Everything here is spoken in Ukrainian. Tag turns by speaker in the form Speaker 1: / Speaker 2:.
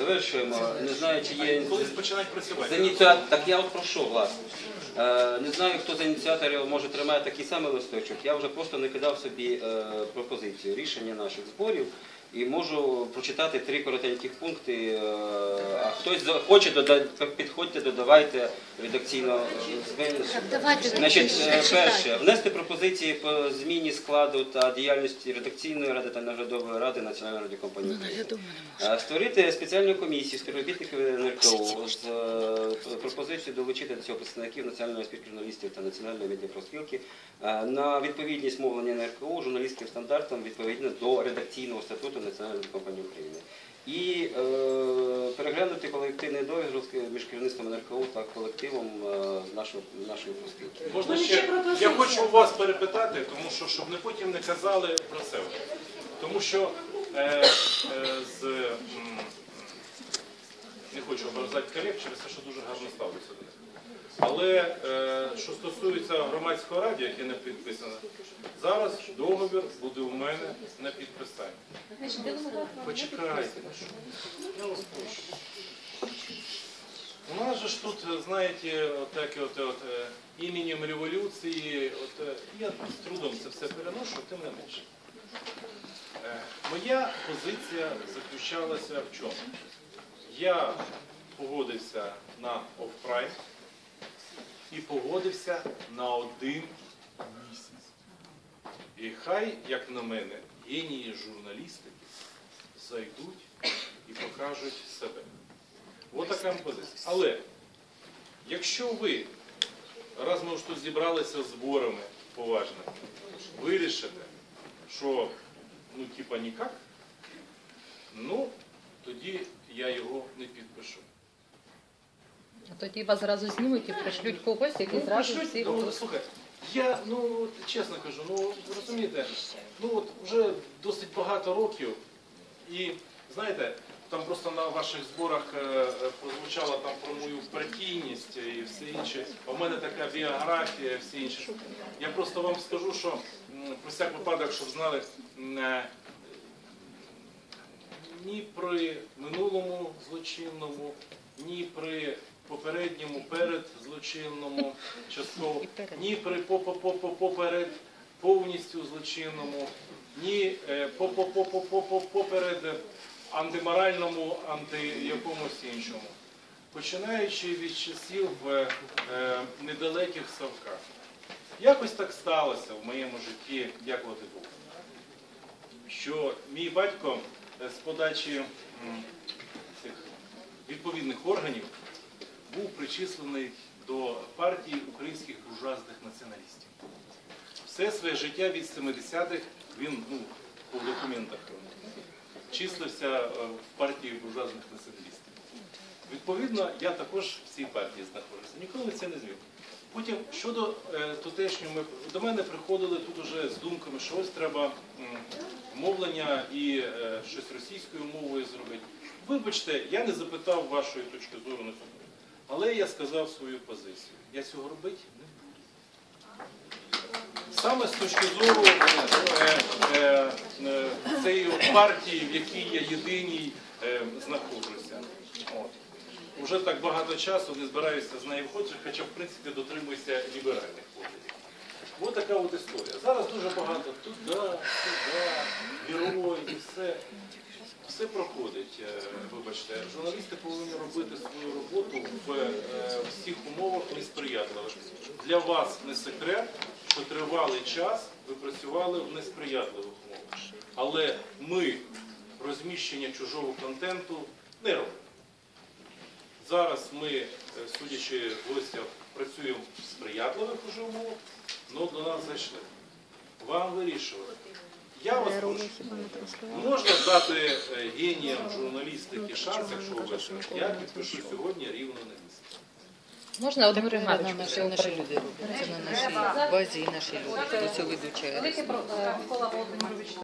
Speaker 1: Завершуємо. Не знаю, чи є
Speaker 2: Колись починають працювати.
Speaker 1: ініціатор. Так я от прошу, власне. Е, Не знаю, хто з ініціаторів може тримає такий самий листочок. Я вже просто не кидав собі е, пропозицію рішення наших зборів і можу прочитати три коротеньких пункти. е, А хтось дода- підходьте, додавайте редакційно е, Значить, е, перше, внести пропозиції по зміні складу та діяльності редакційної ради та наглядової ради Національної радіокомпанії. Е, Створити спеціальну комісію співробітників НРКО з пропозицією долучити до цього представників Національної спілки журналістів та Національної медіапроспілки на відповідність мовлення НРКО журналістським стандартам відповідно до редакційного статуту Національної компанії України. І е, переглянути колективний договір між керівництвом НРКУ та колективом е, нашої профспілки.
Speaker 2: Можна
Speaker 3: Ну,
Speaker 2: ще,
Speaker 3: ще пропозиція.
Speaker 2: я хочу у вас перепитати, тому що щоб не потім не казали про це. Тому що е, е, з м, не хочу образати колег через те, що дуже гарно ставлюся до них. Але е, що стосується громадського радіо, яке не підписане, зараз договір буде у мене на підписанні. Почекайте, я вас прошу. У нас же ж тут, знаєте, от от, от, е, іменем революції, от, е, я з трудом це все переношу, тим не менше. Е, Моя позиція заключалася в чому? Я погодився на офпрайм і погодився на один місяць. І хай, як на мене, генії журналістики зайдуть і покажуть себе. Ось така позиція. Але якщо ви, раз ми ж тут зібралися зборами поважними, вирішите, що ну типа ніяк, ну тоді я його не підпишу.
Speaker 4: А Тоді вас зразу знімуть і пришлють когось, який
Speaker 2: Ну,
Speaker 4: зразу
Speaker 2: пришлють,
Speaker 4: всіх
Speaker 2: ну, слухай, я ну от, чесно кажу, ну ви розумієте, ну от вже досить багато років, і знаєте, там просто на ваших зборах е, е, прозвучало там про мою партійність і все інше. А в мене така біографія, і все інше. Я просто вам скажу, що м, про всяк випадок, щоб знали. м, е, ні при минулому злочинному, ні при попередньому перед злочинному частково, ні при поперед повністю злочинному, ні е, поперед антиморальному, анти якомусь іншому. Починаючи від часів е, е, недалеких Савка. Якось так сталося в моєму житті, дякувати Богу що мій батько з подачі цих відповідних органів був причислений до партії українських буржуазних націоналістів. Все своє життя від 70-х він ну, по документах е, числився е, в партії буржуазних націоналістів. Відповідно, я також в цій партії знаходжуся. Ніколи це не зміг. Потім щодо е, тутешнього, ми- до мене приходили тут уже з думками, що ось треба м, мовлення і е, щось російською мовою зробити. Вибачте, я не запитав вашої точки зору на цьому. Але я сказав свою позицію. Я цього робити не буду. Саме з точки зору е, е, е, цієї партії, в якій я єдиній е, знаходжуся. От. Уже так багато часу не збираюся з нею входити, хоча в принципі дотримуюся ліберальних поглядів. Ось така от історія. Зараз дуже багато туди, сюди, герої і все. Все проходить, е, вибачте. Журналісти повинні робити свою роботу в е, всіх умовах несприятливих. Для вас не секрет, що тривалий час ви працювали в несприятливих умовах. Але ми розміщення чужого контенту не робимо. Зараз ми, е, судячи з гостя, працюємо в сприятливих уже умовах, але до нас зайшли. Вам вирішувати. Я вас прошу, можна дати е, геніям журналістики шанс, якщо ви вважаєте. Я підпишу сьогодні рівно на місці.
Speaker 4: Можна одну ремарочку
Speaker 5: наші, наші люди роблять. Це на нашій базі і наші люди. До цього ведуча.